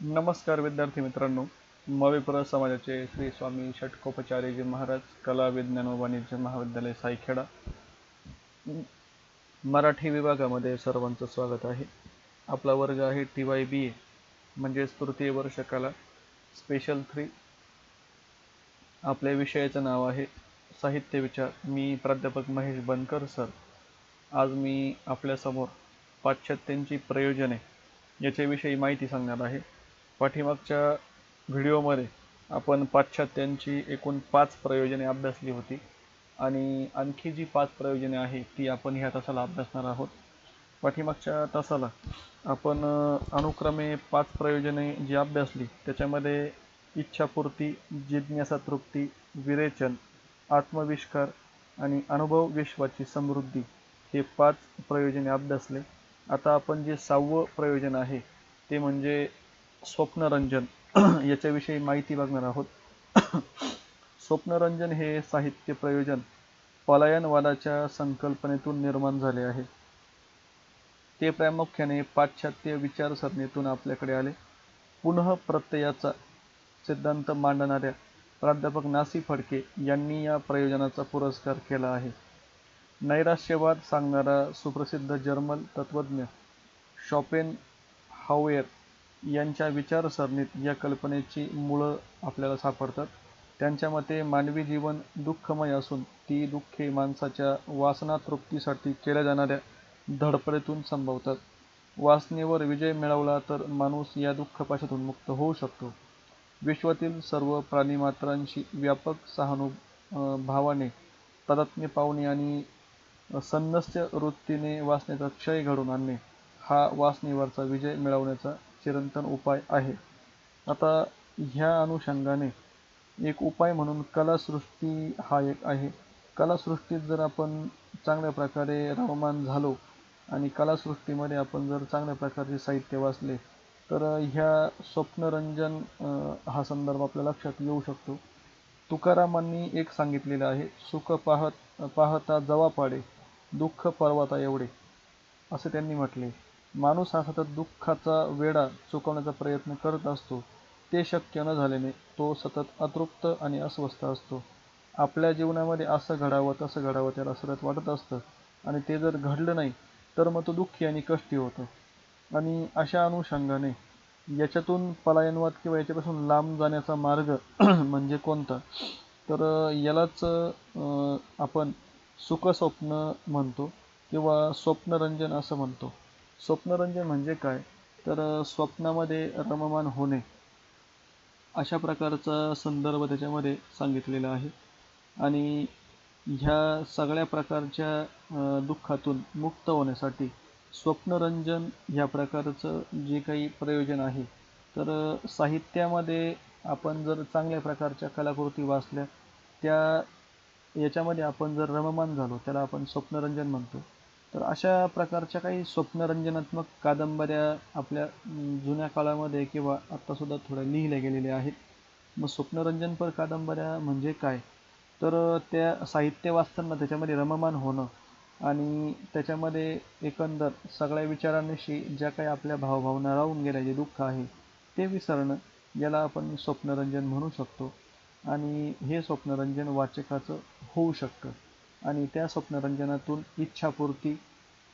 नमस्कार विद्यार्थी मित्रांनो. मविप्र समाजाचे श्री स्वामी षटकोपचार्यजी महाराज कला विज्ञान व वाणिज्य महाविद्यालय सायखेडा. मराठी विभागामध्ये सर्वांचं स्वागत आहे. आपला वर्ग आहे टी वाय बी ए म्हणजेच तृतीय वर्ष कला स्पेशल थ्री आपल्या विषयाचं नाव आहे साहित्य विचार. मी प्राध्यापक महेश बनकर सर. आज मी आपल्यासमोर पाश्चात्यांची प्रयोजने याच्याविषयी माहिती सांगणार आहे. पाठीमागच्या व्हिडिओमध्ये आपण पाश्चात्यांची एकूण पाच प्रयोजने अभ्यासली होती. आणि आणखी जी पाच प्रयोजने आहे ती आपण ह्या तासाला अभ्यासणार आहोत. पाठीमागच्या तासाला आपण अनुक्रमे पाच प्रयोजने जी अभ्यासली त्याच्यामध्ये इच्छापूर्ती जिज्ञासा तृप्ती विरेचन आत्मविष्कार आणि अनुभव विश्वाची समृद्धी हे पाच प्रयोजने अभ्यासले. आता आपण जे सहावं प्रयोजन आहे ते म्हणजे स्वप्नरंजन. याच्याविषयी माहिती बघणार आहोत. स्वप्नरंजन हे साहित्य प्रयोजन पलायनवादाच्या संकल्पनेतून निर्माण झाले आहे. ते प्रामुख्याने पाश्चात्य विचारसरणीतून आपल्याकडे आले. पुनः प्रत्ययाचा सिद्धांत मांडणाऱ्या प्राध्यापक नासी फडके यांनी या प्रयोजनाचा पुरस्कार केला आहे. नैराश्यवाद सांगणारा सुप्रसिद्ध जर्मन तत्वज्ञ शॉपेन हावेर यांच्या विचारसरणीत या कल्पनेची मुळं आपल्याला सापडतात. त्यांच्या मते मानवी जीवन दुःखमय असून ती दुःखे माणसाच्या वासना तृप्तीसाठी केल्या जाणाऱ्या धडपडीतून संभवतात. वासनेवर विजय मिळवला तर माणूस या दुःखपाशातून मुक्त होऊ शकतो. विश्वातील सर्व प्राणीमात्रांशी व्यापक सहानु भावाने तादात्म्य पावणे आणि सन्नस्य वृत्तीने वासनेचा क्षय घडून आणणे हा वासनेवरचा विजय मिळवण्याचा चिरंतन उपाय आहे. आता ह्या अनुषंगाने एक उपाय म्हणून कलासृष्टी हा एक आहे. कलासृष्टीत जर आपण चांगल्या प्रकारे रममान झालो आणि कलासृष्टीमध्ये आपण जर चांगल्या प्रकारचे साहित्य वाचले तर ह्या स्वप्नरंजन हा संदर्भ आपल्या लक्षात येऊ शकतो. तुकारामांनी एक सांगितलेलं आहे सुख पाहत पाहता जवा पाडे दुःख पर्वता एवढे असे त्यांनी म्हटले. माणूस हा सतत दुःखाचा वेढा चुकवण्याचा प्रयत्न करत असतो. ते शक्य न झाल्याने तो सतत अतृप्त आणि अस्वस्थ असतो. आपल्या जीवनामध्ये असं घडावं तसं घडावं त्याला सतत वाटत असतं. आणि ते जर घडलं नाही तर मग तो दुःखी आणि कष्टी होतो. आणि अशा अनुषंगाने याच्यातून पलायनवाद किंवा याच्यापासून लांब जाण्याचा मार्ग म्हणजे कोणता? तर यालाच आपण सुखस्वप्न म्हणतो किंवा स्वप्नरंजन असं म्हणतो. स्वप्नरंजन म्हणजे काय? तर स्वप्नामध्ये रममान होणे अशा प्रकारचा संदर्भ त्याच्यामध्ये सांगितलेला आहे. आणि ह्या सगळ्या प्रकारच्या दुःखातून मुक्त होण्यासाठी स्वप्नरंजन ह्या प्रकारचं जे काही प्रयोजन आहे तर साहित्यामध्ये आपण जर चांगल्या प्रकारच्या कलाकृती वाचल्या त्या याच्यामध्ये आपण जर रममान झालो त्याला आपण स्वप्नरंजन म्हणतो. तर अशा प्रकारच्या काही स्वप्नरंजनात्मक कादंबऱ्या आपल्या जुन्या काळामध्ये किंवा आत्तासुद्धा थोड्या लिहिल्या गेलेल्या आहेत. मग स्वप्नरंजनपर कादंबऱ्या म्हणजे काय? तर त्या साहित्य वाचताना त्याच्यामध्ये रममान होणं आणि त्याच्यामध्ये एकंदर सगळ्या विचारांशी ज्या काही आपल्या भावभावना राहून गेल्या जे दुःख आहे ते विसरणं याला आपण स्वप्नरंजन म्हणू शकतो. आणि हे स्वप्नरंजन वाचकाचं होऊ शकतं. आणि त्या स्वप्नरंजनातून इच्छापूर्ती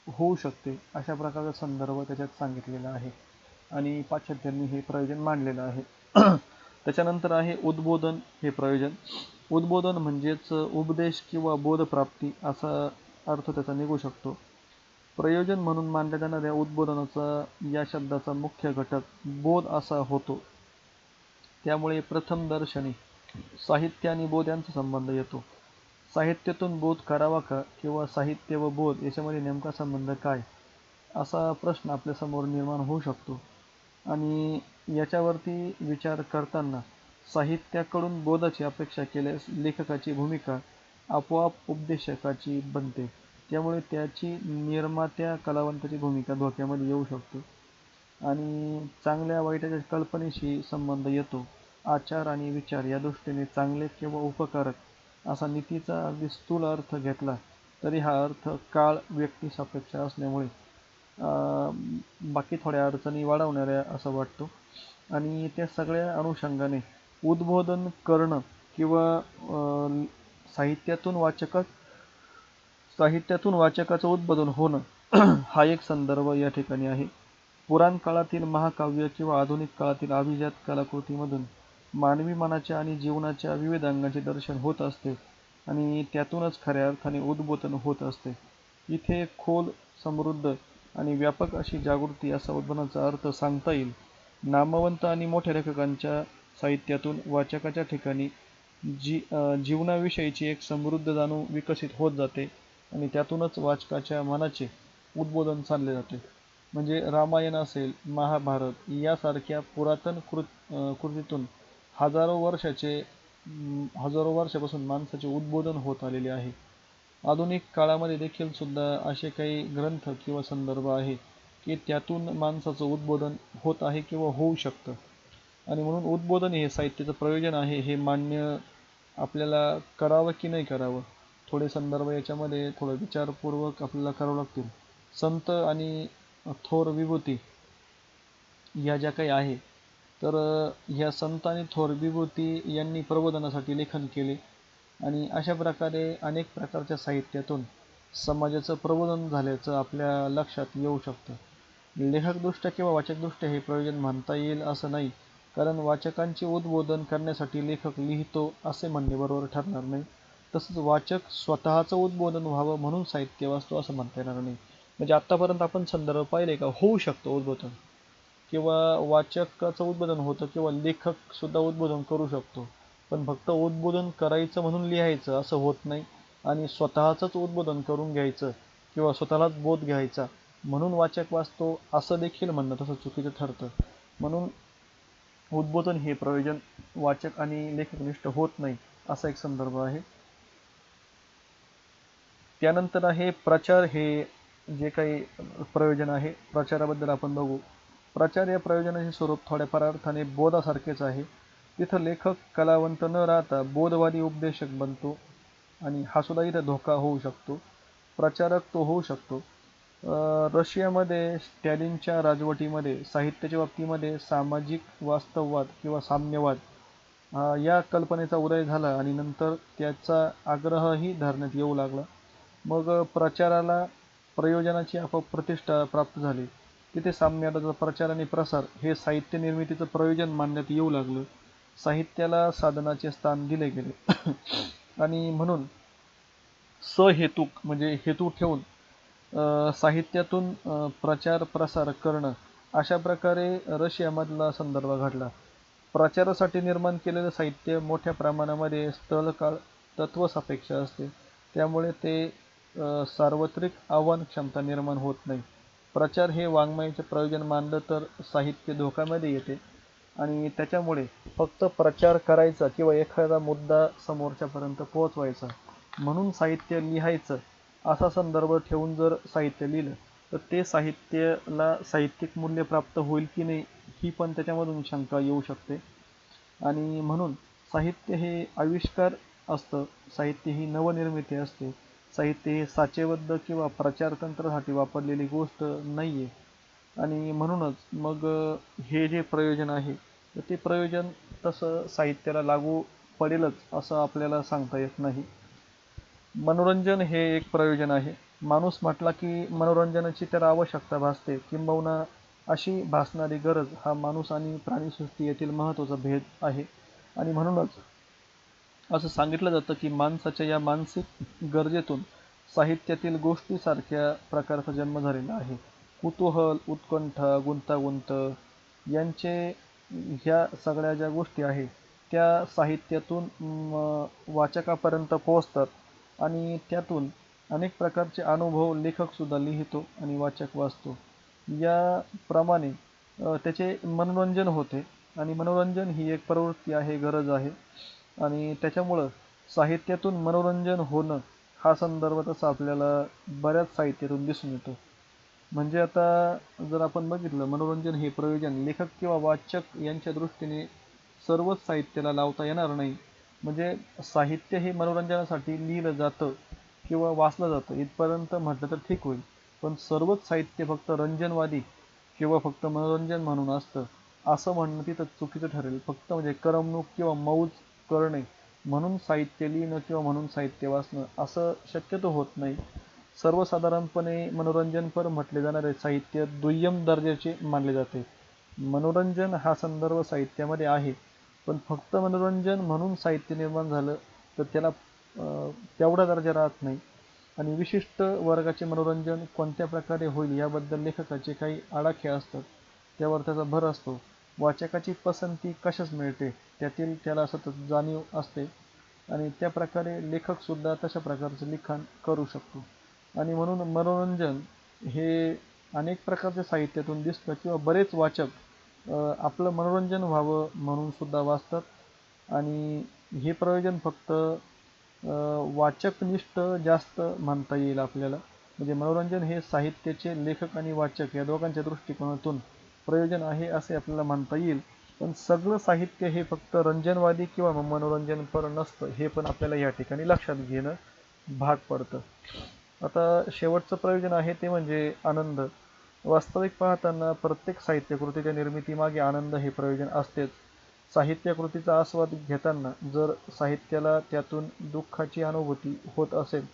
होऊ शकते अशा प्रकारचा संदर्भ त्याच्यात सांगितलेला आहे. आणि पाश्चात्यांनी हे प्रयोजन मांडलेलं आहे. त्याच्यानंतर आहे उद्बोधन हे प्रयोजन. उद्बोधन म्हणजेच उपदेश किंवा बोधप्राप्ती असा अर्थ त्याचा निघू शकतो. प्रयोजन म्हणून मानल्या जाणाऱ्या उद्बोधनाचा या शब्दाचा मुख्य घटक बोध असा होतो. त्यामुळे प्रथमदर्शनी साहित्य आणि बोध यांचा संबंध येतो. साहित्यातून बोध करावा का? किंवा साहित्य व बोध याच्यामध्ये नेमका संबंध काय? असा प्रश्न आपल्यासमोर निर्माण होऊ शकतो. आणि याच्यावरती विचार करताना साहित्याकडून बोधाची अपेक्षा केल्यास लेखकाची भूमिका आपोआप उपदेशकाची बनते. त्यामुळे त्याची निर्मात्या कलावंताची भूमिका धोक्यामध्ये येऊ शकते. आणि चांगल्या वाईटाच्या कल्पनेशी संबंध येतो. आचार आणि विचार या दृष्टीने चांगले किंवा उपकारक असा नीतीचा अगदी स्थूल अर्थ घेतला तरी हा अर्थ काळ व्यक्तिसापेक्ष असल्यामुळे बाकी थोड्या अडचणी वाढवणाऱ्या असं वाटतो. आणि त्या सगळ्या अनुषंगाने उद्बोधन करणं किंवा साहित्यातून वाचकच साहित्यातून वाचकाचं उद्बोधन होणं हा एक संदर्भ या ठिकाणी आहे. पुराण काळातील महाकाव्य किंवा आधुनिक काळातील अभिजात कलाकृतीमधून मानवी मनाच्या आणि जीवनाच्या विविध अंगांचे दर्शन होत असते आणि त्यातूनच खऱ्या अर्थाने उद्बोधन होत असते. इथे खोल समृद्ध आणि व्यापक अशी जागृती असा उद्बोधनाचा अर्थ सांगता येईल. नामवंत आणि मोठ्या लेखकांच्या साहित्यातून वाचकाच्या ठिकाणी जी जीवनाविषयीची एक समृद्ध जाणू विकसित होत जाते आणि त्यातूनच वाचकाच्या मनाचे उद्बोधन साधले जाते. म्हणजे रामायण असेल महाभारत यासारख्या पुरातन कृत कृतीतून हजारो वर्षाचे हजारो वर्षापासून माणसाचे उद्बोधन होत आलेले आहे. आधुनिक काळामध्ये देखील सुद्धा असे काही ग्रंथ किंवा संदर्भ आहे की त्यातून माणसाचं उद्बोधन होत आहे किंवा होऊ शकतं. आणि म्हणून उद्बोधन हे साहित्याचं प्रयोजन आहे हे मान्य आपल्याला करावं की नाही करावं? थोडे संदर्भ याच्यामध्ये थोडं विचारपूर्वक आपल्याला करावं लागतील. संत आणि थोर विभूती या ज्या काही आहे तर ह्या संत आणि थोर विभूती यांनी प्रबोधनासाठी लेखन केले आणि अशा प्रकारे अनेक प्रकारच्या साहित्यातून समाजाचं प्रबोधन झाल्याचं आपल्या लक्षात येऊ शकतं. लेखकदृष्ट्या किंवा वाचकदृष्ट्या हे प्रयोजन म्हणता येईल असं नाही कारण वाचकांचे उद्बोधन करण्यासाठी लेखक लिहितो असे म्हणणे बरोबर ठरणार नाही. तसंच वाचक स्वतःचं उद्बोधन व्हावं म्हणून साहित्य वाचतो असं म्हणता येणार नाही. म्हणजे आत्तापर्यंत आपण संदर्भ पाहिले का? होऊ शकतो उद्बोधन. किंवा वाचकाचं उद्बोधन होतं किंवा लेखकसुद्धा उद्बोधन करू शकतो. पण फक्त उद्बोधन करायचं म्हणून लिहायचं असं होत नाही. आणि स्वतःचंच उद्बोधन करून घ्यायचं किंवा स्वतःलाच बोध घ्यायचा म्हणून वाचक वाचतो असं देखील म्हणणं तसं चुकीचं ठरतं. म्हणून उद्बोधन हे प्रयोजन वाचक आणि लेखकनिष्ठ होत नाही असा एक संदर्भ आहे. त्यानंतर आहे प्रचार. हे जे काही प्रयोजन आहे प्रचाराबद्दल आपण बघू. प्रचार या प्रयोजनाचे स्वरूप थोड्याफार अर्थाने बोधासारखेच आहे. तिथं लेखक कलावंत न राहता बोधवादी उपदेशक बनतो आणि हा सुद्धा इथं धोका होऊ शकतो. प्रचारक तो होऊ शकतो. रशियामध्ये स्टॅलिनच्या राजवटीमध्ये साहित्याच्या बाबतीमध्ये सामाजिक वास्तववाद किंवा साम्यवाद या कल्पनेचा उदय झाला आणि नंतर त्याचा आग्रहही धरण्यात येऊ लागला. मग प्रचाराला प्रयोजनाची आपोआप प्रतिष्ठा प्राप्त झाली. तिथे साम्यवादाचा प्रचार आणि प्रसार हे साहित्य निर्मितीचं प्रयोजन मानण्यात येऊ लागलं. साहित्याला साधनाचे स्थान दिले गेले. आणि म्हणून सहेतुक म्हणजे हेतू ठेवून साहित्यातून प्रचार प्रसार करणं अशा प्रकारे रशियामधला संदर्भ घडला. प्रचारासाठी निर्माण केलेलं साहित्य मोठ्या प्रमाणामध्ये स्थळकाळ तत्वसापेक्ष असते. त्यामुळे ते सार्वत्रिक आव्हान क्षमता निर्माण होत नाही. प्रचार हे वाङ्मयाचे प्रयोजन मानलं तर साहित्य धोक्यामध्ये येते. आणि त्याच्यामुळे फक्त प्रचार करायचा किंवा एखादा मुद्दा समोरच्यापर्यंत पोहोचवायचा म्हणून साहित्य लिहायचं असा संदर्भ ठेवून जर साहित्य लिहिलं तर ते साहित्याला साहित्यिक मूल्य प्राप्त होईल की नाही ही पण त्याच्यामधून शंका येऊ शकते. आणि म्हणून साहित्य हे आविष्कार असतं साहित्य ही नवनिर्मिती असते. साहित्य हे साचेबद्ध किंवा प्रचार तंत्रासाठी वापरलेली गोष्ट नाही आहे आणि म्हणूनच मग हे जे प्रयोजन आहे तर ते प्रयोजन तसं साहित्याला लागू पडेलच असं आपल्याला सांगता येत नाही. मनोरंजन हे एक प्रयोजन आहे. माणूस म्हटला की मनोरंजनाची त्याला आवश्यकता भासते किंबहुना अशी भासणारी गरज हा माणूस आणि प्राणीसृष्टी येथील महत्त्वाचा भेद आहे. आणि म्हणूनच असं सांगितलं जातं की माणसाच्या या मानसिक गरजेतून साहित्यातील गोष्टीसारख्या प्रकारचा जन्म झालेला आहे. कुतूहल उत्कंठा गुंतागुंत यांचे ह्या सगळ्या ज्या गोष्टी आहे त्या साहित्यातून वाचकापर्यंत पोहोचतात आणि त्यातून अनेक प्रकारचे अनुभव लेखकसुद्धा लिहितो आणि वाचक वाचतो. याप्रमाणे त्याचे मनोरंजन होते आणि मनोरंजन ही एक प्रवृत्ती आहे गरज आहे. आणि त्याच्यामुळं साहित्यातून मनोरंजन होणं हा संदर्भ तसा आपल्याला बऱ्याच साहित्यातून दिसून येतो. म्हणजे आता जर आपण बघितलं मनोरंजन हे प्रयोजन लेखक किंवा वाचक यांच्या दृष्टीने सर्वच साहित्याला लावता येणार नाही. म्हणजे साहित्य हे मनोरंजनासाठी लिहिलं जातं किंवा वाचलं जातं इथपर्यंत म्हटलं तर ठीक होईल. पण सर्वच साहित्य फक्त रंजनवादी किंवा फक्त मनोरंजन म्हणून असतं असं म्हणणं तिथं चुकीचं ठरेल. फक्त म्हणजे करमणूक किंवा मौज करणे म्हणून साहित्य लिहिणं किंवा म्हणून साहित्य वाचणं असं शक्यतो होत नाही. सर्वसाधारणपणे मनोरंजनपर म्हटले जाणारे साहित्य दुय्यम दर्जाचे मानले जाते. मनोरंजन हा संदर्भ साहित्यामध्ये आहे पण फक्त मनोरंजन म्हणून साहित्य निर्माण झालं तर त्याला तेवढा दर्जा राहत नाही. आणि विशिष्ट वर्गाचे मनोरंजन कोणत्या प्रकारे होईल याबद्दल लेखकाचे काही आडाखे असतात. त्यावर त्याचा भर असतो. वाचकाची पसंती कशाच मिळते त्यातील त्याला सतत जाणीव असते. आणि त्या प्रकारे लेखकसुद्धा तशा प्रकारचं लिखाण करू शकतो. आणि म्हणून मनोरंजन हे अनेक प्रकारच्या साहित्यातून दिसतं किंवा बरेच वाचक आपलं मनोरंजन व्हावं म्हणून सुद्धा वाचतात. आणि हे प्रयोजन फक्त वाचकनिष्ठ जास्त म्हणता येईल आपल्याला. म्हणजे मनोरंजन हे साहित्याचे लेखक आणि वाचक या दोघांच्या दृष्टिकोनातून प्रयोजन आहे असे आपल्याला म्हणता येईल. पण सगळं साहित्य हे फक्त रंजनवादी किंवा मनोरंजनपर नसतं हे पण आपल्याला या ठिकाणी लक्षात घेणं भाग पडतं. आता शेवटचं प्रयोजन आहे ते म्हणजे आनंद. वास्तविक पाहताना प्रत्येक साहित्यकृतीच्या निर्मितीमागे आनंद हे प्रयोजन असतेच. साहित्यकृतीचा आस्वाद घेताना जर साहित्याला त्यातून दुःखाची अनुभूती होत असेल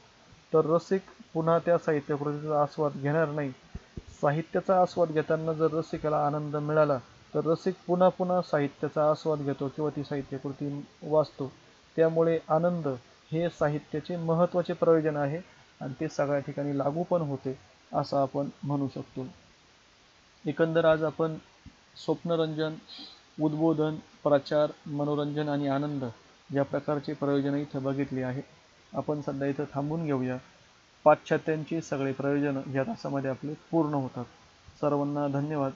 तर रसिक पुन्हा त्या साहित्यकृतीचा आस्वाद घेणार नाही. साहित्याचा आस्वाद घेताना जर रसिकाला आनंद मिळाला तर रसिक पुन्हा पुन्हा साहित्याचा आस्वाद घेतो किंवा ती साहित्यकृती वाचतो. त्यामुळे आनंद हे साहित्याचे महत्त्वाचे प्रयोजन आहे आणि ते सगळ्या ठिकाणी लागू पण होते असं आपण म्हणू शकतो. एकंदर आज आपण स्वप्नरंजन उद्बोधन प्रचार मनोरंजन आणि आनंद या प्रकारचे प्रयोजनं इथं बघितली आहे. आपण सध्या इथं थांबून घेऊया. पाश्चात्यांची सगळी प्रयोजनं या तासामध्ये आपले पूर्ण होतात. सर्वांना धन्यवाद.